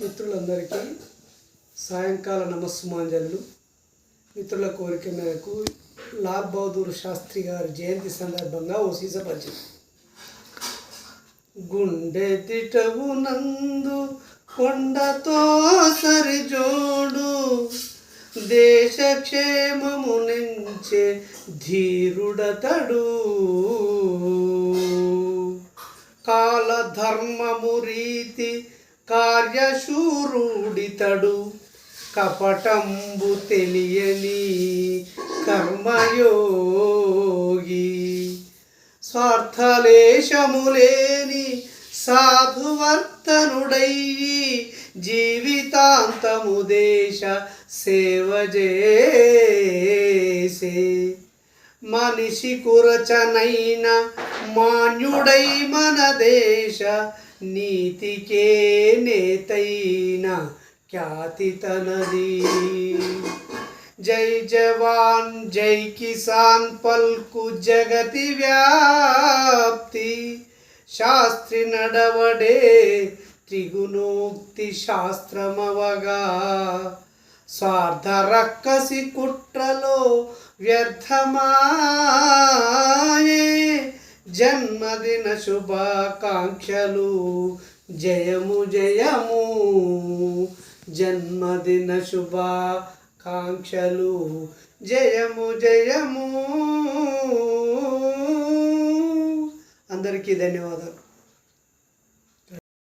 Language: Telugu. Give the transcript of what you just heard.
మిత్రులందరికీ సాయంకాల నమస్సుమాంజలు. మిత్రుల కోరిక మేరకు లాల్ బహదూర్ శాస్త్రి గారి జయంతి సందర్భంగా ఓ సీస పద్యం గుండె దిటవు నందు కొండతో సరిజోడు దేశక్షేమము నుంచే ధీరుడతడు. కాలధర్మము రీతి కార్యశూరుడితడు కపటంబు తెలియని కర్మయోగి. స్వార్థలేశములేని సాధువర్తనుడయ్యి జీవితాంతము దేశ సేవ చేసే. మనిషి కురచనైన మాన్యుడై మన దేశ నీతికే నేతైన ఖ్యాతి తనది జై జవాన్ జై కిసాన్ పల్కు జగతి వ్యాప్తి. శాస్త్రి నడవడే త్రిగుణోక్తి శాస్త్రమవగా. స్వార్థ రక్కసి కుట్రలో వ్యర్థమా? జన్మదిన శుభాకాంక్షలు. జయము జయము. జన్మదిన శుభాకాంక్షలు. జయము జయము. అందరికీ ధన్యవాదాలు.